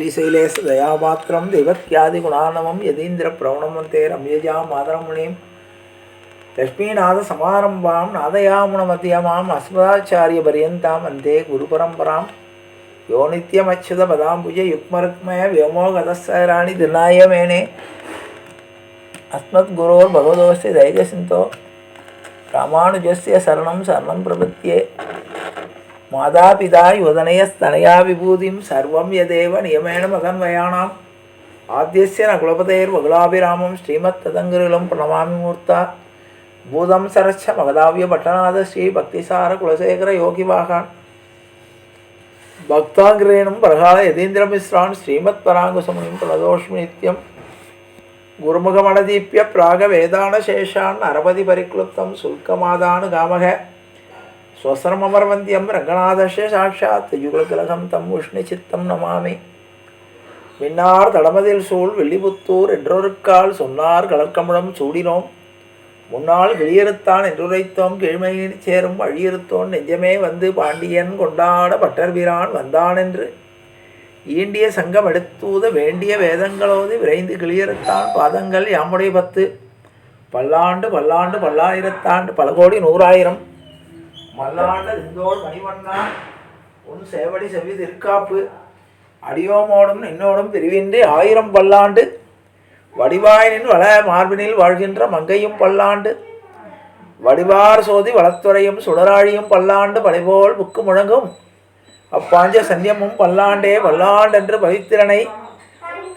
ஸ்ரீசைலேச தயாபாத்திரம் தெய்வத்யாதி குணானவம் யதீந்திர பிரவணமந்தே ரம்யஜாம் மாதரமுனிம். லக்ஷ்மீநாத சமாரம்பாம் நாதயாமுணமதியமாம் அஸ்மதாச்சாரிய பரியந்தாம் அந்தே குரு பரம்பராம் யோ நித்யமச்சுத பதாம்புஜ யுக்மருக்மய வியமோகதசராணி திருநாயமேனே அஸ்மத் குரோர் பகவதோஸ்ய தைகசிந்தோ ராமானுஜஸ்ய சரணம் சரணம் பிரபத்தியே மாதாபிதாய் யுவதனயஸ்தனயா விபூதிம் சர்வம் யதேவ நியமேன மகன்வயானாம் ஆத்தியசிய ந குலபதேர் வகுலாபிராமம் ஸ்ரீமத் ததங்கிருலம் பிரணமாமி மூர்த்தா. பூதம் சரச்ச மகதாவிய பட்டநாத ஸ்ரீ பக்திசார குலசேகர யோகி வாகான். பக்தாங்கிரேணும் பிரகால யதீந்திரமிஸ்ரான் ஸ்ரீமத் பராங்குசமுனிம் பிரதோஷ்மி நித்யம். குருமுகமடதீப்பிய பிராக வேதான சேஷான் அரபதி பரிக்ளுப்தம் சுல்கமாதானு காமக. ஸ்வசரமமர்வந்தியம் ரங்கநாதஸ்ய சாட்சாத் யுகலகம் தம் உஷ்ணி சித்தம் நமாமி மின்னார் தடமதில் சூழ் வெள்ளிபுத்தூர் என்றொருக்கால் சொன்னார் கலர்க்கமுடம் சூடினோம் முன்னால் வெளியறுத்தான் என்றுரைத்தோம் கீழ்மையில் சேரும் வழியிருத்தோன் நெஞ்சமே வந்து பாண்டியன் கொண்டாட பட்டர்பிரான் வந்தான் என்று ஈண்டிய சங்கம் எடுத்தூத வேண்டிய வேதங்களோது விரைந்து கிளியறுத்தான் பாதங்கள் யாமுடைய பத்து. பல்லாண்டு பல்லாண்டு பல்லாயிரத்தாண்டு பல கோடி நூறாயிரம். மல்லாண்ட இந்தோடு மணிவண்ணா உன் சேவடி செவி திருக்காப்பு. அடியோமோடும் என்னோடும் பிரிவின்றி ஆயிரம் பல்லாண்டு. வடிவாயினின் வள மார்பினில் வாழ்கின்ற மங்கையும் பல்லாண்டு. வடிவார் சோதி வளத்துறையும் சுடராழியும் பல்லாண்டு படைபோல் புக்கு முழங்கும். அப்பாஞ்ச சன்னியமும் பல்லாண்டே பல்லாண்டென்று பவித்திரனை.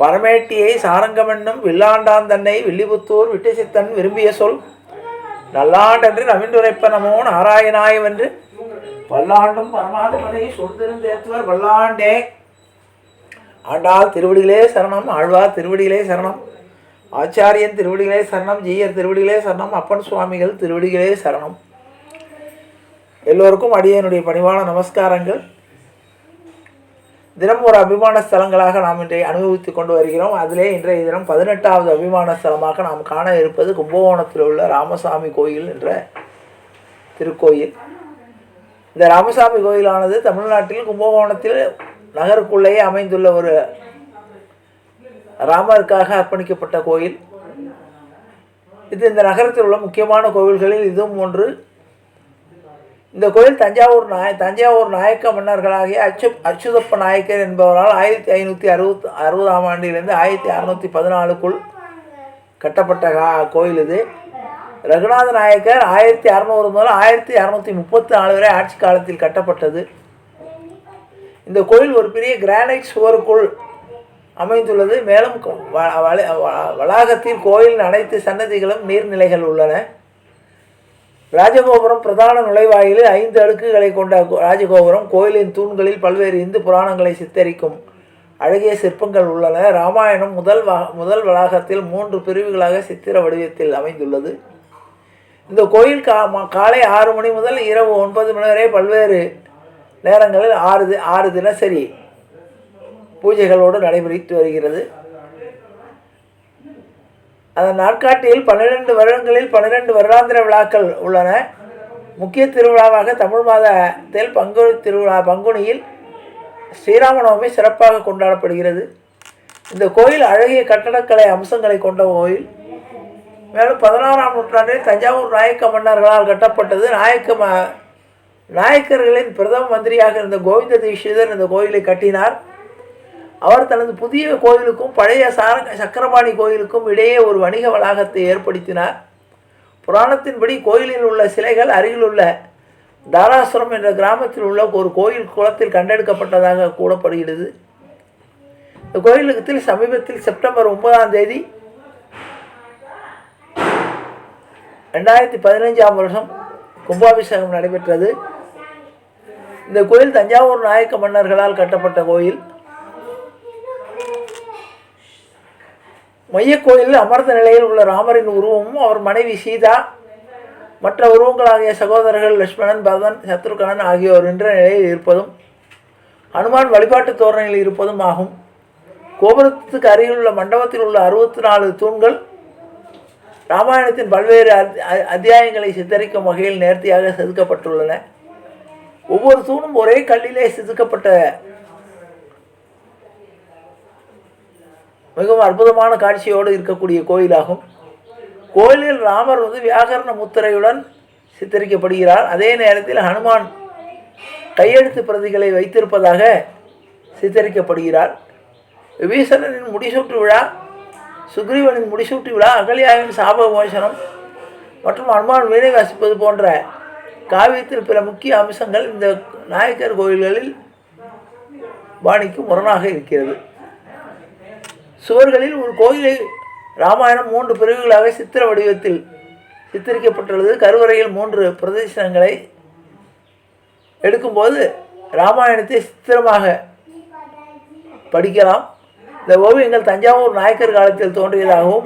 பரமேட்டியை சாரங்கமென்னும் வில்லாண்டான் தன்னை வில்லிபுத்தூர் விட்டுசித்தன் விரும்பிய சொல். நல்லாண்டென்று நவின்றுரைப்ப நமோ நாராயணாயவென்று பல்லாண்டும் பரமாத்மனை சொல்திருந்தேத்துவர் பல்லாண்டே ஆண்டாள் திருவடிகளே சரணம் ஆழ்வார் திருவடிகளே சரணம் ஆச்சாரியன் திருவடிகளே சரணம் ஜீயர் திருவடிகளே சரணம் அப்பன் சுவாமிகள் திருவடிகளே சரணம். எல்லோருக்கும் அடியனுடைய பணிவான நமஸ்காரங்கள். தினம் ஒரு அபிமான ஸ்தலங்களாக நாம் இன்றைய அனுபவித்து கொண்டு வருகிறோம். அதிலே இன்றைய தினம் பதினெட்டாவது அபிமான ஸ்தலமாக நாம் காண இருப்பது கும்பகோணத்தில் உள்ள ராமசாமி கோயில் என்ற திருக்கோயில். இந்த ராமசாமி கோயிலானது தமிழ்நாட்டில் கும்பகோணத்தில் நகருக்குள்ளேயே அமைந்துள்ள ஒரு ராமருக்காக அர்ப்பணிக்கப்பட்ட கோயில். இது இந்த நகரத்தில் உள்ள முக்கியமான கோவில்களில் இதுவும் ஒன்று. இந்த கோயில் தஞ்சாவூர் நாய தஞ்சாவூர் நாயக்க மன்னர்களாகிய அச்சு அச்சுதப்ப நாயக்கர் என்பவரால் ஆயிரத்தி ஐநூற்றி அறுபத் அறுபதாம் ஆண்டிலிருந்து ஆயிரத்தி அறநூற்றி பதினாலுக்குள் கட்டப்பட்ட கா கோயில் இது. ரகுநாத நாயக்கர் ஆயிரத்தி அறநூறு முதல் ஆயிரத்தி அறநூற்றி முப்பத்தி நாலு வரை ஆட்சி காலத்தில் கட்டப்பட்டது. இந்த கோயில் ஒரு பெரிய கிரானைட் சுவருக்குள் அமைந்துள்ளது. மேலும் வ- வள- வ- வளாகத்தில் கோயிலின் அனைத்து சன்னதிகளும் நீர்நிலைகள் உள்ளன. ராஜகோபுரம் பிரதான நுழைவாயிலில் ஐந்து அடுக்குகளை கொண்ட ராஜகோபுரம் கோயிலின் தூண்களில் பல்வேறு இந்து புராணங்களை சித்தரிக்கும். அழகிய சிற்பங்கள் உள்ளன. ராமாயணம் முதல் வ முதல் வளாகத்தில் மூன்று பிரிவுகளாக சித்திர வடிவத்தில் அமைந்துள்ளது. இந்த கோயில் கா ம- காலை ஆறு மணி முதல் இரவு ஒன்பது மணி வரை பல்வேறு நேரங்களில் ஆறு தி- ஆறு தினசரி பூஜைகளோடு நடைபெற்று வருகிறது. அதன் நாட்காட்டியில் பன்னிரெண்டு வருடங்களில் பன்னிரெண்டு வருடாந்திர விழாக்கள் உள்ளன. முக்கிய திருவிழாவாக தமிழ் மாதத்தில் பங்குனி திருவிழா பங்குனியில் ஸ்ரீராமநவமி சிறப்பாக கொண்டாடப்படுகிறது. இந்த கோயில் அழகிய கட்டடக்கலை அம்சங்களை கொண்ட கோயில். மேலும் பதினாறாம் நூற்றாண்டில் தஞ்சாவூர் நாயக்க மன்னர்களால் கட்டப்பட்டது. நாயக்க ம நாயக்கர்களின் பிரதம மந்திரியாக இருந்த கோவிந்த தீட்சிதர் இந்த கோயிலை கட்டினார். அவர் தனது புதிய கோயிலுக்கும் பழைய சார சக்கரபாணி கோயிலுக்கும் இடையே ஒரு வணிக வளாகத்தை ஏற்படுத்தினார். புராணத்தின்படி கோயிலில் உள்ள சிலைகள் அருகிலுள்ள தாராசுரம் என்ற கிராமத்தில் உள்ள ஒரு கோயில் குளத்தில் கண்டெடுக்கப்பட்டதாக கூறப்படுகிறது. இந்த கோயிலுக்கு சமீபத்தில் செப்டம்பர் ஒன்பதாம் தேதி ரெண்டாயிரத்தி பதினைஞ்சாம் வருஷம் கும்பாபிஷேகம் நடைபெற்றது. இந்த கோயில் தஞ்சாவூர் நாயக்க மன்னர்களால் கட்டப்பட்ட கோயில். மையக்கோயிலில் அமர்ந்த நிலையில் உள்ள ராமரின் உருவமும் அவர் மனைவி சீதா மற்ற உருவங்களாகிய சகோதரர்கள் லட்சுமணன் பரதன் சத்ருகணன் ஆகியோர் என்ற நிலையில் இருப்பதும் அனுமான் வழிபாட்டு தோரணையில் இருப்பதும் ஆகும். கோபுரத்துக்கு அருகில் உள்ள மண்டபத்தில் உள்ள அறுபத்தி நாலு தூண்கள் ராமாயணத்தின் பல்வேறு அத்- அத்தியாயங்களை சித்தரிக்கும் வகையில் நேர்த்தியாக செதுக்கப்பட்டுள்ளன. ஒவ்வொரு தூணும் ஒரே கல்லிலே செதுக்கப்பட்ட மிகவும் அற்புதமான காட்சியோடு இருக்கக்கூடிய கோயிலாகும். கோயிலில் ராமர் வந்து வியாகரண முத்திரையுடன் சித்தரிக்கப்படுகிறார். அதே நேரத்தில் ஹனுமான் கையெழுத்து பிரதிகளை வைத்திருப்பதாக சித்தரிக்கப்படுகிறார். விபீஷணனின் முடிசூட்டு விழா சுக்ரீவனின் முடிசூட்டு விழா அகலியாவின் சாப மோசனம் மற்றும் ஹனுமான் வீணை வாசிப்பது போன்ற காவியத்தில் பிற முக்கிய அம்சங்கள் இந்த நாயக்கர் கோயில்களில் பாணிக்கு முரணாக இருக்கிறது. சுவர்களில் ஒரு கோயிலை ராமாயணம் மூன்று பிரிவுகளாக சித்திர வடிவத்தில் சித்தரிக்கப்பட்டுள்ளது. கருவறையில் மூன்று பிரதேசங்களை எடுக்கும்போது ராமாயணத்தை சித்திரமாக படிக்கலாம். இந்த ஓவியங்கள் தஞ்சாவூர் நாயக்கர் காலத்தில் தோன்றியதாகவும்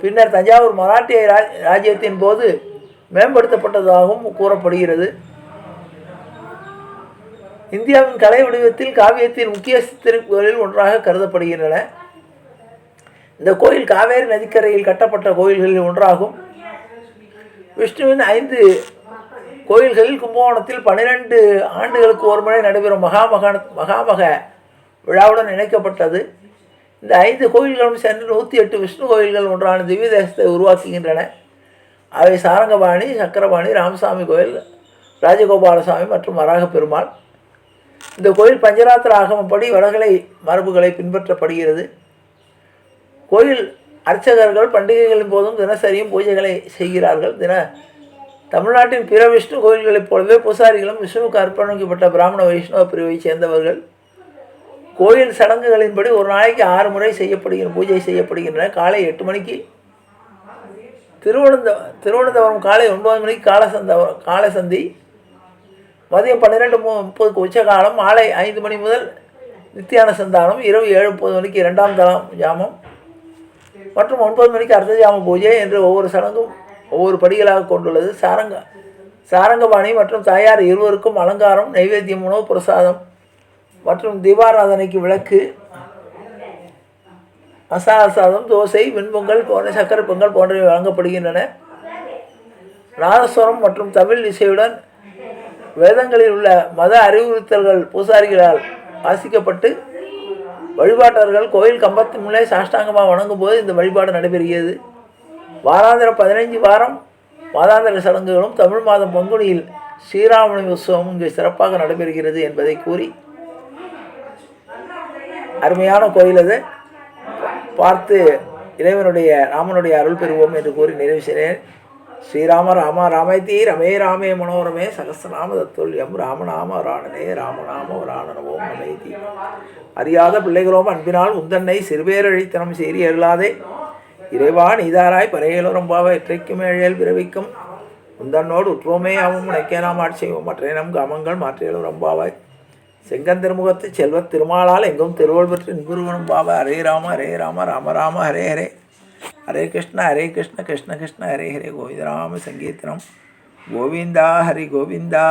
பின்னர் தஞ்சாவூர் மராட்டிய ரா- ராஜ்யத்தின் போது மேம்படுத்தப்பட்டதாகவும் கூறப்படுகிறது. இந்தியாவின் கலை வடிவத்தில் காவியத்தின் முக்கிய சித்திரங்களில் ஒன்றாக கருதப்படுகின்றன. இந்த கோயில் காவேரி நதிக்கரையில் கட்டப்பட்ட கோயில்களில் ஒன்றாகும். விஷ்ணுவின் ஐந்து கோயில்களில் கும்பகோணத்தில் பன்னிரெண்டு ஆண்டுகளுக்கு ஒரு முறை நடைபெறும் மகாமகான மகாமக விழாவுடன் இணைக்கப்பட்டது. இந்த ஐந்து கோயில்களும் சென்று நூற்றி எட்டு விஷ்ணு கோயில்கள் ஒன்றான திவ்ய தேசத்தை உருவாக்குகின்றன. அவை சாரங்கபாணி சக்கரபாணி ராமசாமி கோயில் ராஜகோபாலசாமி மற்றும் வராக பெருமாள் இந்த கோயில் பஞ்சராத்திர ஆகமப்படி வடகலை மரபுகளை பின்பற்றப்படுகிறது. கோயில் அர்ச்சகர்கள் பண்டிகைகளின் போதும் தினசரியும் பூஜைகளை செய்கிறார்கள். தின தமிழ்நாட்டின் பிற விஷ்ணு கோயில்களைப் போலவே பூசாரிகளும் விஷ்ணுவுக்கு அர்ப்பணிக்கப்பட்ட பிராமண வைஷ்ணவ பிரிவைச் சேர்ந்தவர்கள். கோயில் சடங்குகளின்படி ஒரு நாளைக்கு ஆறு முறை செய்யப்படுகிற பூஜை செய்யப்படுகின்றன. காலை எட்டு மணிக்கு திருவனந்த திருவனந்தபுரம் காலை ஒன்பது மணிக்கு காலசந்த காலசந்தி மதியம் பன்னிரெண்டு மு முப்பதுக்கு உச்சகாலம் மாலை ஐந்து மணி முதல் நித்தியான சந்தானம் இரவு ஏழு முப்பது மணிக்கு இரண்டாம் தளம் ஜாமம். மற்றும் ஒன்பது மணிக்கு அர்த்தஜாம பூஜை என்று ஒவ்வொரு சடங்கும் ஒவ்வொரு படிகளாக கொண்டுள்ளது. சாரங்க சாரங்கபாணி மற்றும் தாயார் இருவருக்கும் அலங்காரம் நைவேத்தியம் உணவு பிரசாதம் மற்றும் தீபாராதனைக்கு விளக்கு மசாலா சாதம் தோசை வெண்பொங்கல் போன்ற சக்கரை பொங்கல் போன்றவை வழங்கப்படுகின்றன. நாதஸ்வரம் மற்றும் தமிழ் இசையுடன் வேதங்களில் உள்ள மத அறிவுறுத்தல்கள் பூசாரிகளால் வாசிக்கப்பட்டு வழிபாட்டாளர்கள் கோயில் கம்பத்து முன்னே சாஷ்டாங்கமாக வணங்கும் போது இந்த வழிபாடு நடைபெறுகிறது. வாராந்திர பதினைஞ்சு வாரம் மாதாந்திர சடங்குகளும் தமிழ் மாதம் பங்குனியில் ஸ்ரீராமணி உற்சவம் இங்கு சிறப்பாக நடைபெறுகிறது என்பதை கூறி அருமையான கோயில் அது. பார்த்து இறைவனுடைய ராமனுடைய அருள் பெறுவோம் என்று கூறி நிறைவு செய்கிறேன். ஸ்ரீராம ராம ராமைத்தி ரமே ராமே மனோரமே சகசநாம தத்துல்யம் ராமநாம ராணனே ராமநாம ராணனவோம் அமைதி அறியாத பிள்ளைகளோம் அன்பினால் உந்தன்னை சிறுபேரழித்தனம் சேரி அருளாதே. இறைவா நீதாராய் பரையலுரம்பாவ இற்றைக்கும் ஏழையல் பிறவிக்கும். உந்தன்னோடு உற்றோமே ஆவும் உனக்கே நாம் ஆட்சியும் மற்றே நம் காமங்கள் மாற்றியலுரம்பாவாய் செங்கந்திருமுகத்து செல்வத் திருமாலால் எங்கும் திருவள் பெற்று இன்புருவனும் பாவ ஹரே ராம ஹரே ராம ராம ராம ஹரே ஹரே. హరే కృష్ణ హరే కృష్ణ కృష్ణ కృష్ణ హరే హరే గోవిందరామ సంకీర్తనం. గోవిందా హరి గోవిందా.